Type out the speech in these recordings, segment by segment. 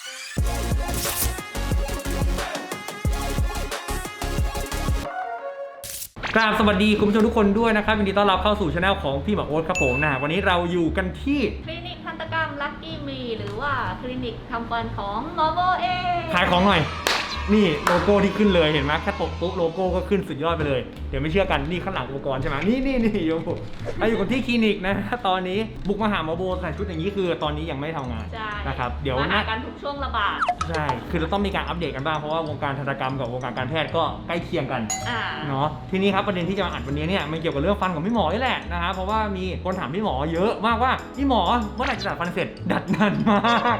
กราบสวัสดีคุณผู้ชมทุกคนด้วยนะครับยินดีต้อนรับเข้าสู่ช anel ของพี่หมอโอ๊ตครับผมนะวันนี้เราอยู่กันที่คลินิกทันตกรรมลักกี้มีหรือว่าคลินิกทำฟันของหมอโบเองขายของหน่อย นี่โลโก้ที่ขึ้นเลยเห็นไหมแค่ตกปุ๊บโลโก้ก็ขึ้นสุดยอดไปเลย เดี๋ยวไม่เชื่อกันนี่ข้างหลังอุปกรณ์ใช่ไหมนี่นี่นี่โยมเราอยู่กันที่คลินิกนะตอนนี้บุกมาหาหมอโบใส่ชุดอย่างนี้คือตอนนี้ยังไม่ทำงานใช่นะครับเดี๋ยวมาหาน่ากันทุกช่วงระบาดใช่คือเราต้องมีการอัปเดตกันบ้างเพราะว่าวงการทันตกรรมกับวงการการแพทย์ก็ใกล้เคียงกันอ่า เนาะทีนี้ครับประเด็นที่จะมาอัดวันนี้เนี่ยมันเกี่ยวกับเรื่องฟันของพี่หมอนี่แหละนะครับเพราะว่ามีคนถามพี่หมอเยอะมากว่าพี่หมอเมื่อไหร่จะดัดฟันเสร็จดัดนานมากนาน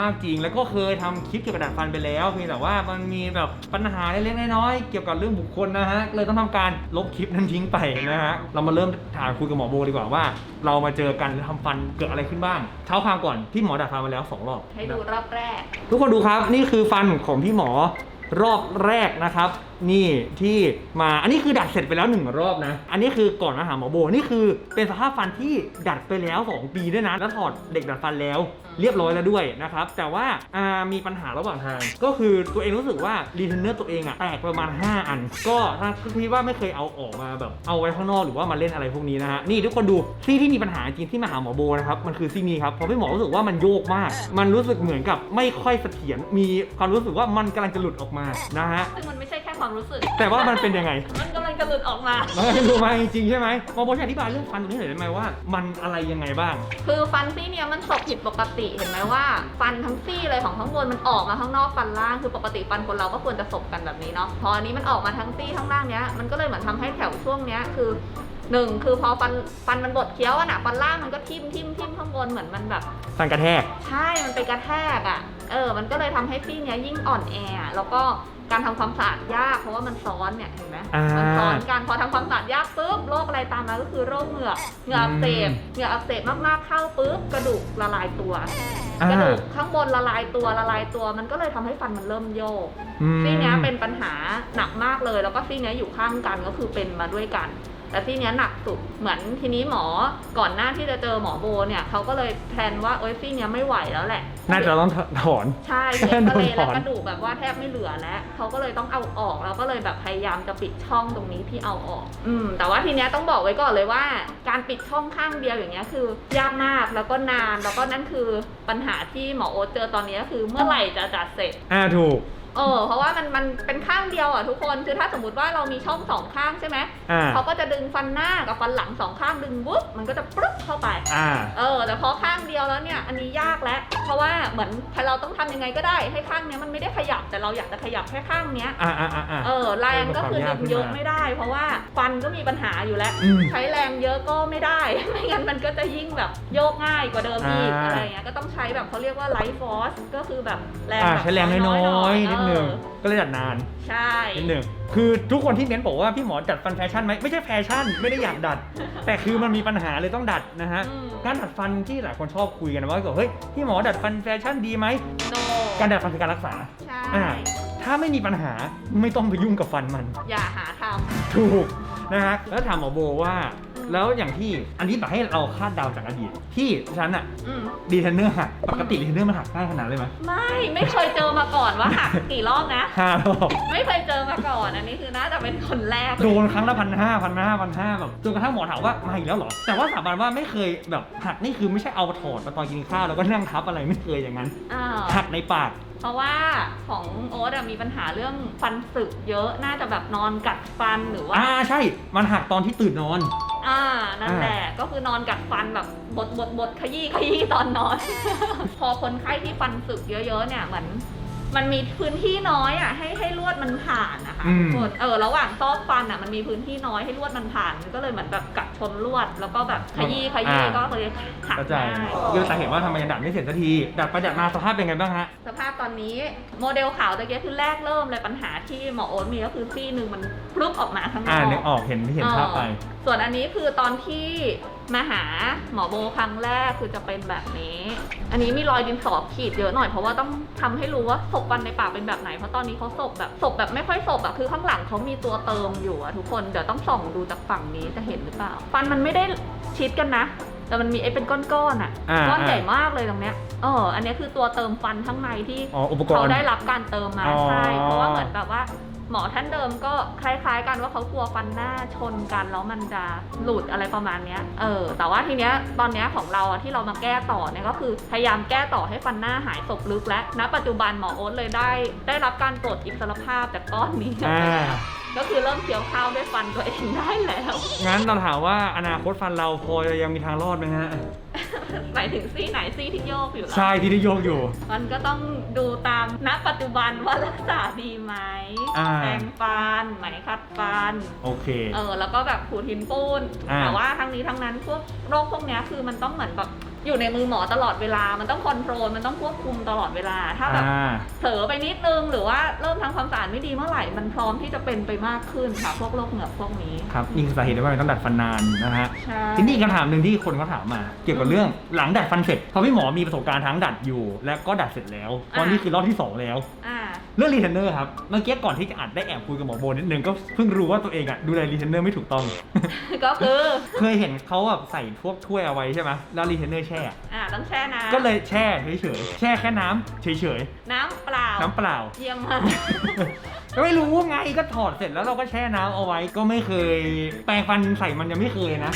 มากมากจริง แล้วก็เคยทำคลิปเกี่ยวกับดัดฟันไปแล้วเพียงแต่ว่ามันมีแบบปัญหาเล็กๆน้อยๆเกี่ยวกับเรื่องบุคคลนะฮะเลยต้องทำการลบคลิปนั้นทิ้งไปนะฮะเรามาเริ่มถามคุยกับหมอโบดีกว่าว่า เรามาเจอกันแล้วทำฟันเกิดอะไรขึ้นบ้างเท้าความก่อนพี่หมอดัดฟันมาแล้วสองรอบให้ดูรอบแรก ทุกคนดูครับนี่คือฟันของพี่หมอรอบแรกนะครับนี่ที่มาอันนี้คือดัดเสร็จไปแล้วหนึ่งรอบนะ อันนี้คือก่อนมาหาหมอโบนี่คือเป็นสภาพฟันที่ดัดไปแล้ว 2 ปีด้วยนะ แล้วถอดเด็กดัดฟันแล้ว เรียบร้อยแล้วด้วยนะครับ แต่ว่าอ่ามีปัญหาระหว่างทาง ก็คือตัวเองรู้สึกว่ารีเทนเนอร์ตัวเองอะแตกประมาณ 5 อัน ก็ถ้าคิดว่าไม่เคยเอาออกมาแบบเอาไว้ข้างนอกหรือว่ามาเล่นอะไรพวกนี้นะฮะนี่ทุกคนดูซี่ที่มีปัญหาจริงที่มาหาหมอโบนะครับมันคือซี่นี้ครับเพราะพี่หมอรู้สึกว่ามันโยกมาก มันรู้สึกเหมือนกับไม่ค่อยเสถียรมีความรู้สึกว่ามันกำลังจะหลุดออกมานะฮะมันไม่ใช่ ค่ความรู้สึกแต่ว่ามันเป็นยังไง มันกำลังจะหลุดออกมา มันก็ดูมาจริงๆใช่ไหมหมอโบช่วยอธิบายเรื่องฟันตรงนี้หน่อยได้ไหมว่า มันอะไรยังไงบ้าง คือฟันซี่เนี่ยมันตกผิดปกติเห็นไหมว่า ฟันทั้งซี่เลยของข้างบนมันออกมาข้างนอกฟันล่างคือปกติฟันคนเราก็ควรจะสบกันแบบนี้เนาะพออันนี้มันออกมาทั้งซี่ทั้งล่างเนี้ยมันก็เลยเหมือนทำให้แถวช่วงเนี้ยคือหนึ่งคือพอฟันฟันมันบดเคี้ยวอะนะฟันล่างมันก็ทิ่มทิ่มทิ่มข้างบนเหมือนมันแบบ ฟันกระแทก ใช่ มันไปกระแทกอะ่ะ เออ มันก็เลยทำให้ซี่เนี้ยยิ่งอ่อนแออะแล้วก็ การทำความสะอาดยากเพราะว่ามันซ้อนเนี่ยเห็นไหมอ่ามัมันซ้อนกันพอทำความสะอาดยากปุ๊บโรคอะไรตามมาก็คือโรคเหงือกเหงือกอักเสบอืมเหงือกอักเสบมากๆเข้าปุ๊บกระดูกละลายตัวอ่ากระดูกข้างบนละลายตัวละลายตัว มันก็เลยทำให้ฟันมันเริ่มโยกอืมซี่เนี้ยเป็นปัญหาหนักมากเลย แล้วก็ซี่เนี้ยอยู่ข้างกันก็คือเป็นมาด้วยกัน แต่ซี่เนี้ยหนักสุดเหมือนทีนี้หมอก่อนหน้าที่จะเจอหมอโบเนี่ยเขาก็เลยแพลนว่าเอ้ยซี่เนี้ยไม่ไหวแล้วแหละ น่าจะต้องถอน ใช่เอ็กซเรย์โดนถแล้วอนกระดูกแบบว่าแทบไม่เหลือแล้วเขาก็เลยต้องเอาออกแล้วก็เลยแบบพยายามจะปิดช่องตรงนี้ที่เอาออก อืม แต่ว่าทีเนี้ยต้องบอกไว้ก่อนเลยว่า การปิดช่องข้างเดียวอย่างเงี้ยคือยากมากแล้วก็นานแล้วก็นั่นคือปัญหาที่หมอโอ๊ตเจอตอนนี้ก็คือเมื่อไหร่จะจัดเสร็จ อ่าถูก เออเพราะว่ามันมันเป็นข้างเดียวอะทุกคนคือถ้าสมมติว่าเรามีช่องสองข้างใช่ไหมอ่าเขาก็จะดึงฟันหน้ากับฟันหลังสองข้างดึงวุ๊บมันก็จะปึ๊บเข้าไป อ่า เออแต่พอข้างเดียวแล้วเนี่ยอันนี้ยากแล้ว เพราะว่าเหมือนเราต้องทำยังไงก็ได้ ให้ข้างเนี้ยมันไม่ได้ขยับแต่เราอยากจะขยับแค่ข้างเนี้ย อ่าอ่าอ่าอ่า เออแรงก็คือเออดึงเยอะความยากขึ้นมาไม่ได้ เพราะว่าฟันก็มีปัญหาอยู่แล้ว อืมใช้แรงเยอะก็ไม่ได้ ไม่งั้นมันก็จะยิ่งแบบโยกง่ายกว่าเดิมอีกอ่าอะไรเงี้ยก็ต้องใช้แบบเขาเรียกว่าไลฟ์ฟอร์สก็คือแบบแรงอ่าแบบใช้แรงน้อยๆนิดนึงเออก็เลยดัดนาน ใช่นิดนึงคือทุกคนที่เม้นบอกว่าพี่หมอดัดฟันแฟชั่นไหมไม่ใช่แฟชั่นไม่ได้อยากดัด แต่คือมันมีปัญหาเลยต้องดัดนะฮะอืมการดัดฟันที่หลายคนชอบคุยกันนะว่าเฮ้ยพี่หมอดัดฟันแฟชั่นดีไหมโนการดัดฟันคือการรักษาใช่อ่าถ้าไม่มีปัญหาไม่ต้องไปยุ่งกับฟันมัน อย่าหาทำถูกนะฮะแล้วถามหมอโบว่า แล้วอย่างที่อันนี้แบบให้เราคาดเดาจากอดีต ที่ฉันอะอืมดีเทนเนอร์หักปกติดีเทนเนอร์มันหักง่ายขนาดเลยไหมไม่ไม่เคยเจอมาก่อนว่าหักกี่รอบนะ ห้ารอบไม่เคยเจอมาก่อนอันนี้คือน่าจะเป็นคนแรกโดนครั้งละพันห้าพันห้าพันห้าแบบจนกระทั่งหมอถามว่ามาอีกแล้วเหรอ แต่ว่าสาบานว่าไม่เคยแบบหักนี่คือไม่ใช่เอาถอดมาตอนกินข้าวแล้วก็นั่งทับอะไรไม่เคยอย่างนั้น อ้าวหักในปาก เพราะว่าของโอ๊ตอะมีปัญหาเรื่องฟันสึกเยอะน่าจะแบบนอนกัดฟันหรือว่า อ่าใช่ มันหักตอนที่ตื่นนอน อ่า นั่นแหละ ก็คือนอนกัดฟันแบบบดบดบดขยี้ขยี้ตอนนอน พอคนไข้ที่ฟันสึกเยอะๆเนี่ยเหมือน มันมีพื้นที่น้อยอะให้ให้ลวดมันผ่านนะคะอืมทุกคนเออระหว่างซอกฟันอะมันมีพื้นที่น้อยให้ลวดมันผ่านมันก็เลยเหมือนแบบกัดชนลวด แล้วก็แบบขยี้ขยี้ก็เลยหักเข้าใจได้คือสาเหตุว่าทำไมยังดัดไม่เสร็จสักที ดัดไปดัดมาสภาพเป็นไงบ้างฮะ สภาพตอนนี้โมเดลขาวตะเกียคือแรกเริ่มเลยปัญหาที่หมอโอ๊ตมีก็คือซี่หนึ่งมันพลุบออกมาข้างนอ่าอก นึกออกเห็นเห็นภาพไป เออส่วนอันนี้คือตอนที่ มาหาหมอโบครั้งแรกคือจะเป็นแบบนี้ อันนี้มีรอยดินสอขีดเยอะหน่อยเพราะว่าต้องทำให้รู้ว่าศพฟันในปากเป็นแบบไหนเพราะตอนนี้เขาศพแบบศพแบบไม่ค่อยศพอะคือข้างหลังเขามีตัวเติมอยู่อะทุกคนเดี๋ยวต้องส่องดูจากฝั่งนี้จะเห็นหรือเปล่า ฟันมันไม่ได้ชิดกันนะ แต่มันมีไอ้เป็นก้อนๆอะอ่าก้อนใหญ่อ่ามมากเลยตรงเนี้ยเอออันเนี้ยคือตัวเติมฟันข้างในที่อ๋ออุปกรเขาณ์ได้รับการเติมมาอ๋อใช่เพราะว่าเหมือนแบบว่า หมอท่านเดิมก็คล้ายๆกันว่าเขากลัวฟันหน้าชนกันแล้วมันจะหลุดอะไรประมาณเนี้ย เออ แต่ว่าทีเนี้ยตอนเนี้ยของเราอะที่เรามาแก้ต่อเนี่ยก็คือพยายามแก้ต่อให้ฟันหน้าหายตกลึกและณปัจจุบันหมอโอ๊ตเลยได้ ได้รับการปลดอิสรภาพจากก้อนนี้อ่าก็คือเริ่มเคี้ยวข้าวด้วยฟันตัวเองได้แล้ว งั้นเราถามว่าอนาคตฟันเราพอจะยังมีทางรอดไหมฮะ หมายถึงซี่ไหนซี่ที่โยกอยู่เหรอใช่ที่ได้โยกอยู่ มันก็ต้องดูตามณปัจจุบันว่ารักษาดีไหมอ่า แปรงฟันไหมขัดฟัน โอเค เออแล้วก็แบบขูดหินปูนอ่าแต่ว่าทั้งนี้ทั้งนั้นพวกโรคพวกเนี้ยคือมันต้องเหมือนแบบ อยู่ในมือหมอตลอดเวลา มันต้องคอนโทรล มันต้องควบคุมตลอดเวลา ถ้าแบบอ่า เผลอไปนิดนึง หรือว่าเริ่มทำความสะอาดไม่ดีเมื่อไหร่ มันพร้อมที่จะเป็นไปมากขึ้นค่ะ พวกโรคเหงือกพวกนี้ครับนี่คือสาเหตุที่ว่ามันต้องดัดฟันนานนะฮะใช่ ทีนี้อีกคำถามหนึ่งที่คนเขาถามมา เกี่ยวกับเรื่องหลังดัดฟันเสร็จเพราะพี่หมอมีประสบการณ์ทั้งดัดอยู่ และก็ดัดเสร็จแล้วตอนนี้คือรอบที่สองแล้ว อ่า เรื่องรีเทนเนอร์ครับเมื่อกี้ก่อนที่จะอัดได้แอบคุยกับหมอโบนิดนึงก็เพิ่งรู้ว่าตัวเองอะดูแลรีเทนเนอร์ไม่ถูกต้อง ก็คือ เคยเห็นเขาแบบใส่พวกถ้วยเอาไว้ใช่ไหมแล้วรีเทนเนอร์แช่อ่าต้องแช่น้ำก็เลยแช่เฉยๆแช่แค่น้ำเฉยน้ำเปล่าๆ น้ำเปล่า เยี่ยมมากไม่รู้ไงก็ถอดเสร็จแล้วเราก็แช่น้ำเอาไว้ก็ไม่เคย แปรงฟันใส่มันยังไม่เคยนะ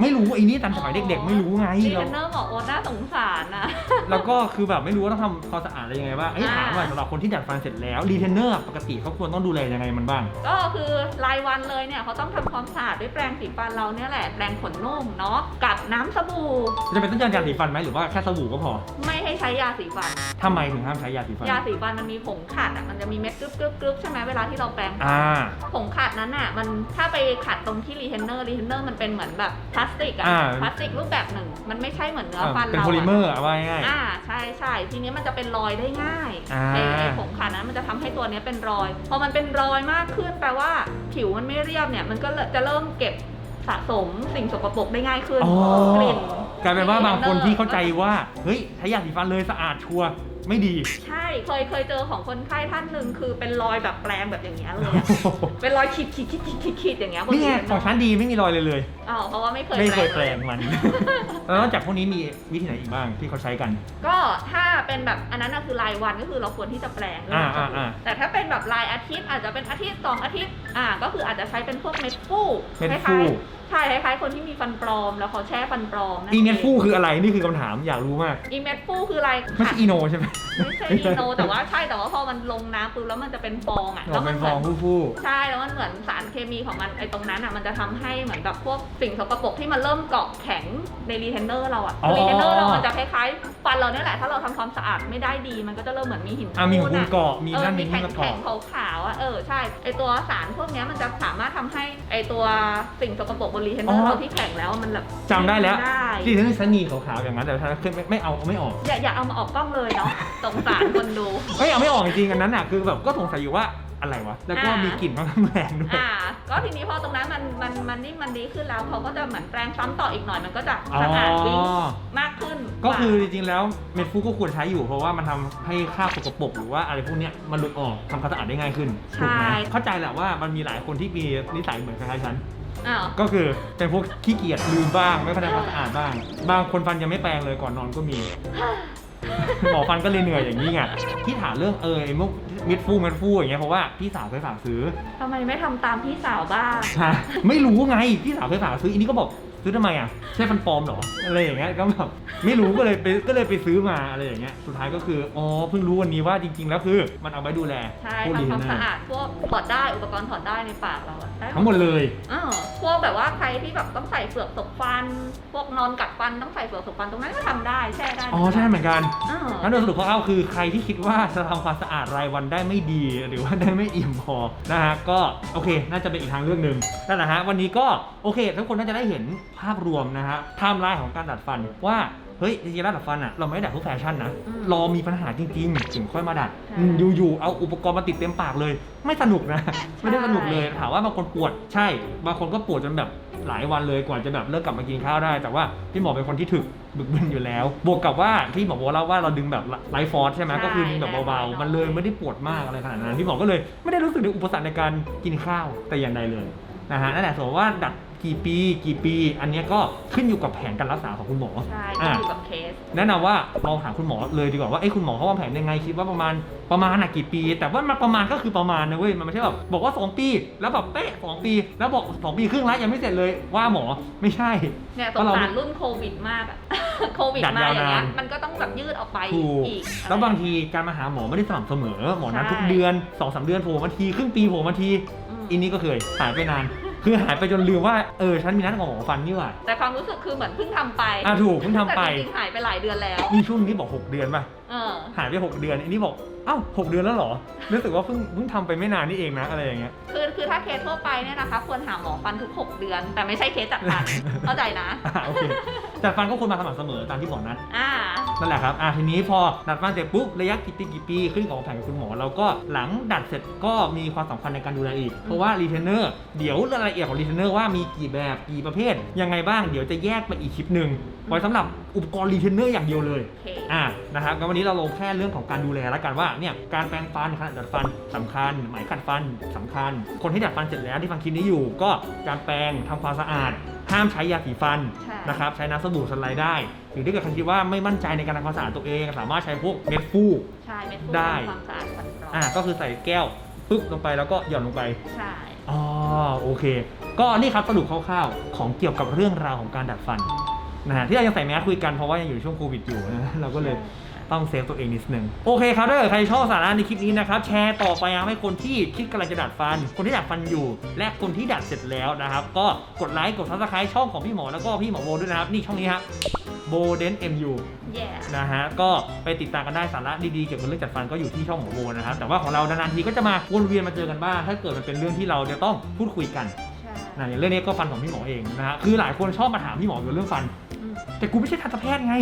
ไม่รู้ไอ้นี่ตอนสมัยเด็ก ๆ ไม่รู้ไงรีเราเทนเนอร์บอกโอ้น่าสงสารนะ แล้วก็คือแบบไม่รู้ว่าต้องทำความสะอาดอะไรยังไงบ้างไอ้ยอ่า ถามว่าสำหรับคนที่ดัดฟันเสร็จแล้วรีเทนเนอร์ปกติเขาควรต้องดูแลยังไงมันบ้าง ก็คือรายวันเลยเนี่ยเขาต้องทำความสะอาดด้วยแปรงสีฟันเราเนี่ยแหละแปรงขนนุ่มเนาะกับน้ำสบู่จะเป็นต้องยาสีฟันไหมหรือว่าแค่สบู่ก็พอไม่ให้ใช้ยาสีฟัน ทำไมถึงห้ามใช้ยาสีฟันยาสีฟันมันมีผงขัดอะมันจะมีเม็ดกรึบกรึบกรึบใช่ไหมเวลาที่เราแปรงฟันอ่า ผงขัดนั้นอะมันถ้าไปขัดตรงที่รีเทนเนอร์รีเทนเนอร์มันเป็นเหมือนแบบพลาสติกอะอ่า พลาสติกรูปแบบหนึ่ง มันไม่ใช่เหมือนเนื้อฟันเป็นเราโพลิเมออะร์เอาไว้ง่าย อ่าใช่ใช่ทีนี้มันจะเป็นรอยได้ง่ายอ่า ไอ้ไอ้ผงขัดนั้นมันจะทำให้ตัวเนี้ยเป็นรอย พอมันเป็นรอยมากขึ้นแปลว่าผิวมันไม่เรียบเนี่ย มันก็จะเริ่มเก็บสะสมสิ่งสกปรกได้ง่ายขึ้นอ๋อกลิ่น กลายเป็นว่าบางคนที่เข้าใจว่า เฮ้ยใช้ยาสีฟันเลยสะอาดชัวร์ ไม่ดี ใช่เคยเคยเจอของคนไข้ท่านหนึ่งคือเป็นรอยแบบแปลงแบบอย่างเงี้ยเลยอะเป็นรอยขีดขีดขีดขีดขีดขีดอย่างเงี้ยบนนี่ไงผิวของฉันดีไม่มีรอยเลยเลย อ๋อเพราะว่าไม่เคยไม่เคยลแปลงมัน แล้วนอกจากพวกนี้มีวิธีไหนอีกบ้างที่เขาใช้กัน ก็ถ้าเป็นแบบอันนั้นนะคือรายวันก็คือเราควรที่จะแปลงด้วยอ่าอ่าอ่า แต่ถ้าเป็นแบบรายอาทิตย์อาจจะเป็นอาทิตย์สองอาทิตย์อ่าก็คืออาจจะใช้เป็นพวกเม็ดฟูเม็ดคฟูล้ายๆ ใช่คล้ายๆคนที่มีฟันปลอมแล้วเขาแช่ฟันปลอมนั่นอีเมงดฟูคืออะไรนี่คือคำถามอยากรู้มากอีเม็ดฟูคืออะไรไม่ใช่อีโนใช่ไหมไม่ใช่อีโนแต่ว่าใช่แต่ว่าพอมันลงน้ำปุ๊บแล้วมันจะเป็นฟองอะอ๋แล้อวเป็มันนเหฟมือองนฟูใช่แล้วมันเหมือนสารเคมีของมันไอ้ตรงนั้นอะมันจะทำให้เหมือนแบบพวกสิ่งสกปรกที่มันเริ่มเกาะแข็งในรีเทนเนอร์เราอะอ๋อรีเทนเนอร์เรามันจะคล้ายๆฟันเราเนี่ยแหละถ้าเราทำความสะอาดไม่ได้ดีมันก็จะเริ่มเหมือนมีหินๆอะมีหัวปูคูนณอะเกาะมีเออนั่นมีมีนี่แข็งมาแข็เกาะ งขาวๆอะเออใช่ไอตัวสารพวกเนี้ยมันจะสามารถทำให้ไอตัวสิ่งสกปรกบนรีเทนเนอร์เราที่แข็งแล้วมันแบบจำได้แล้วได้ที่ฉันฉันมีขาวๆอย่างนั้นแต่ถ้าขึ้นไม่ไม่เอาเอาไม่ออก อย่าอย่าเอามาออกกล้องเลยเนาะสงสารคนดูไม่เอาไม่ออกจริงๆอันนั้นอะคือแบบก็สงสัยอยู่ว่าอะไรวะ แล้วก็อ่ามี มีกลิ่นค่อนข้างแรงด้วย อ่า ก็ทีนี้พอตรงนั้นมันมันมันนิ่มมันดีขึ้นแล้วเขาก็จะเหมือนแปรงซ้ำต่ออีกหน่อยมันก็จะอ๋อสะอาดวิ่งมากขึ้นก็คือจริงๆแล้วเม็ดฟูก็ควรใช้อยู่เพราะว่ามันทำให้ค่าบสกปรกหรือว่าอะไรพวกเนี้ยมันหลุดออกทำความสะอาดได้ง่ายขึ้นถูกไหมเข้าใจแหละว่ามันมีหลายคนที่มีนิสัยเหมือนคล้ายๆฉัน อ้าว ก็คือเป็นพวกขี้เกียจลืมบ้างไม่ค่อยทำความสะอาดบ้าง บางคนฟันยังไม่แปรงเลยก่อนนอนก็มี หมอฟันก็เลยเหนื่อยอย่างนี้ไงที่ถามเรื่องเออไอ้มุกมิดฟูมิดฟูอย่างเงี้ยเพราะว่าพี่สาวเคยฝากซื้อ ทำไมไม่ทำตามพี่สาวบ้าง ฮะไม่รู้ไงพี่สาวเคยฝากซื้ออันนี้ก็บอก ซื้อทำไมอะใช่ฟันปลอมเหรออะไรอย่างเงี้ยก็แบบไม่รู้ก็เลยไปก็เลยไปซื้อมาอะไรอย่างเงี้ยสุดท้ายก็คืออ๋อเพิ่งรู้วันนี้ว่าจริง ๆ แล้วคือมันเอาไว้ดูแลใช่พวกทำความรีเทนเนอสะร์อาดพวกถอดได้อุปกรณ์ถอดได้ในปากเราอะได้ทั้งหมดเลยอ้าวพวกแบบว่าใครที่แบบต้องใส่เฟือกตกฟัน พวกนอนกัดฟันต้องใส่เฟือกตกฟันตรงนั้นก็ทำได้แช่ได้อ๋อใช่เหมือนกันอ้าวงั้นโดยสรุปคร่าวๆคือใครที่คิดว่าจะทำความสะอาดรายวันได้ไม่ดี หรือว่าได้ไม่อิ่มพอนะฮะก็โอเค น่าจะเป็นอีกทางเรื่องหนึ่งนั่นแหละฮะวันนี้ก็โอเคทุกคนน่าจะได้เห็น ภาพรวมนะฮะไทม์ไลน์ของการดัดฟันว่าเฮ้ยจริงๆแล้วดัดฟันอะเราไม่ได้ดัดเพื่อแฟชั่นนะรอมีปัญหาจริงๆถึงค่อยมาดัดอืมอยู่ๆเอาอุปกรณ์มาติดเต็มปากเลย ไม่สนุกนะ ไม่ได้สนุกเลยถามว่าบางคนปวดใช่บางคนก็ปวดจนแบบหลายวันเลยกว่าจะแบบเลิกกลับมากินข้าวได้ แต่ว่าพี่หมอเป็นคนที่ถึกบึกบึนอยู่แล้ว บวกกับว่าที่หมอบอกเล่าว่าเราดึงแบบไลฟ์ฟอร์สใช่ไหมก็คือดึงแบบเบาๆมันเลยไม่ได้ปวดมากอะไรขนาดนั้นพี่หมอก็เลยไม่ได้รู้สึกถึงอุปสรรคในการกินข้าวแต่อย่างใดเลย นะฮะนั่นแหละสมมติว่าดัด กี่ปี กี่ปี อันเนี้ยก็ขึ้นอยู่กับแผนการรักษาของคุณหมอใช่อะขึ้นอยู่กับเคส แนะนำว่าลองถามคุณหมอเลยดีกว่าว่าเอ้ยคุณหมอเขาวางแผนยังไงคิดว่าประมาณประมาณน่ะกี่ปี แต่ว่ามันประมาณก็คือประมาณนะเว้ยมันไม่ใช่แบบบอกว่า2ปี แล้วแบบเป๊ะสองปี แล้วบอก2ปีครึ่งแล้วยังไม่เสร็จเลยว่าหมอไม่ใช่ เนี่ยสเพราะงเราสารรุ่นโควิดมากอะ โควิดดัดาวมายอย่างเงี้นายนมันก็ต้องแบบยืดออกไปถูก อีกแล้วบางทีการมาหาหมอไม่ได้สม่ำเสมอ หมอนัดใช่ทุกเดือน2อสเดือนโผล่มาทีครึ่งปีโผล่มาทีอืมอินนี้ก็เคยหายไปนาน คือหายไปจนลืมว่าเออฉันมีนัดกับหมอฟันนี่หว่าแต่ความรู้สึกคือเหมือนเพิ่งทำไปอะถูกเพิ่งทำไปแต่จริงๆหายไปหลายเดือนแล้ว มีช่วงนี้บอก 6 เดือนป่ะ เออ หายไป 6 เดือนอันนี้บอกเอ้าหกเดือนแล้วเหรอ รู้สึกว่าเพิ่งเพิ่งทำไปไม่นานนี่เองนะอะไรอย่างเงี้ย คือคือถ้าเคสทั่วไปเนี่ยนะคะ ควรหาหมอฟันทุก 6 เดือน แต่ไม่ใช่เคสจัดฟัน เข้าใจนะ อ่าโอเคจัดฟันก็ควรมาสม่ำเสมอตามที่หมอนัด อ่า นั่นแหละครับ อะทีนี้พอดัดฟันเสร็จปุ๊บระยะกี่ปีกี่ปีขึ้นกับแผนกับคุณหมอเราก็หลังดัดเสร็จก็มีความสำคัญในการดูแลอีก เพราะว่ารีเทนเนอร์เดี๋ยวรายละเอียดของรีเทนเนอร์ว่ามีกี่แบบกี่ประเภท ยังไงบ้างเดี๋ยวจะแยกไปอีกคลิปหนึ่งไว้สำหรับอุปกรณ์รีเทนเนอร์อย่างเดียวเลย โอเค อะนะครับงั้นวันนี้เราลงแค่เรื่องของการดูแลแล้วกันว่าเนี่ยการแปรงฟันขณะดัดฟันสำคัญไหมขัดฟันสำคัญ คนที่ดัดฟันเสร็จแล้วที่ฟังคลิปนี้อยู่ ก็การแปรงทำความสะอาด ห้ามใช้ยาสีฟันใช่นะครับใช้น้ำสบู่สไลด์ได้หรือถ้าเกิดใครคิดว่าไม่มั่นใจในการทำความสะอาดตัวเอง สามารถใช้พวกเม็ดฟูใช่เป็นผู้ได้ทำความสะอาดฟันปลอมอะก็คือใส่แก้วปึ๊บลงไปแล้วก็หย่อนลงไปใช่อ๋อโอเค ก็นี่ครับสรุปคร่าวๆ ของเกี่ยวกับเรื่องราวของการดัดฟันนะฮะที่เรายังใส่แมสคุยกันเพราะว่ายังอยู่ในช่วงโควิดอยู่นะเราก็เลย ต้องเซฟตัวเองนิดนึงโอเคครับถ้าเกิดใครชอบสาระในคลิปนี้นะครับแชร์ต่อไปนะให้คนที่คิดกำลังจะดัดฟัน คนที่ดัดฟันอยู่ และคนที่ดัดเสร็จแล้วนะครับ ก็กดไลค์กดซับสไครต์ช่องของพี่หมอแล้วก็พี่หมอโบด้วยนะครับนี่ช่องนี้ครับโบเดนเอ็มยูแย่นะฮะก็ไปติดตามกันได้สาระดีๆ เกี่ยวกับเรื่องจัดฟันก็อยู่ที่ช่องหมอโบนะครับแต่ว่าของเรานานๆทีก็จะมาวนเวียนมาเจอกันบ้างถ้าเกิดมันเป็นเรื่องที่เราจะต้องพูดคุยกันใช่นะอย่างเรื่องนี้ก็ฟันของพี่หมอเองนะฮะคือหลายคนชอบมาถามพี่หมอเกี่ยวกับเรื่องฟันอืม แต่กูไม่ใช่ทันตแพทย์ไง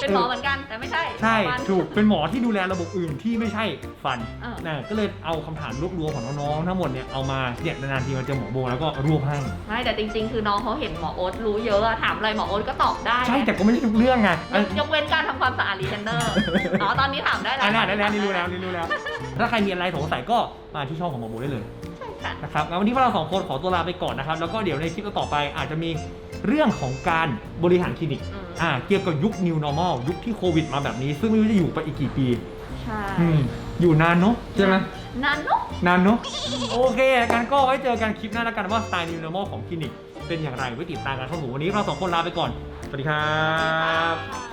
เป็นหมอเหมือนกันแต่ไม่ใช่ใช่หมอฟัน ถูกเป็นหมอที่ดูแลระบบอื่นที่ไม่ใช่ฟันเออ นะก็เลยเอาคำถามรวบรวมของน้องๆทั้งหมดเนี่ยเอามาเนี่ยนานๆทีมาเจอหมอโบแล้วก็รวบให้ ไม่แต่จริง ๆ คือน้องเขาเห็นหมอโอ๊ตรู้เยอะอะถามอะไรหมอโอ๊ตก็ตอบได้ใช่แต่ก็ไม่ใช่ทุกเรื่องไงยอันกยกเว้นการทำความสะอาดรีเทนเนอร์อ๋อตอนนี้ถามได้แล้วอันนั้นได้แล้วนี่รู้แล้วนี่รู้แล้ว ถ้าใครมีอะไรสงสัยก็มาที่ช่องของหมอโบได้เลย ใช่ค่ะ นะครับงั้นวันนี้พวกเราสองคนขอตัวลาไปก่อนนะครับ แล้วก็เดี๋ยวในคลิปต่อไปอาจจะมี เรื่องของการบริหารคลินิกอืม อ่าเกี่ยวกับยุค new normal ยุคที่โควิดมาแบบนี้ ซึ่งไม่รู้จะอยู่ไปอีกกี่ปีใช่อืมอยู่นานเนาะใช่ไหม นานเนุ๊กนานเนาะโอเคกันก็ไว้เจอกันคลิปหน้าแล้วกันว่าสไตล์ new normal ของคลินิก เป็นอย่างไรไว้ติดตามกันครับผมวันนี้เราสองคนลาไปก่อน สวัสดีครับค่ะ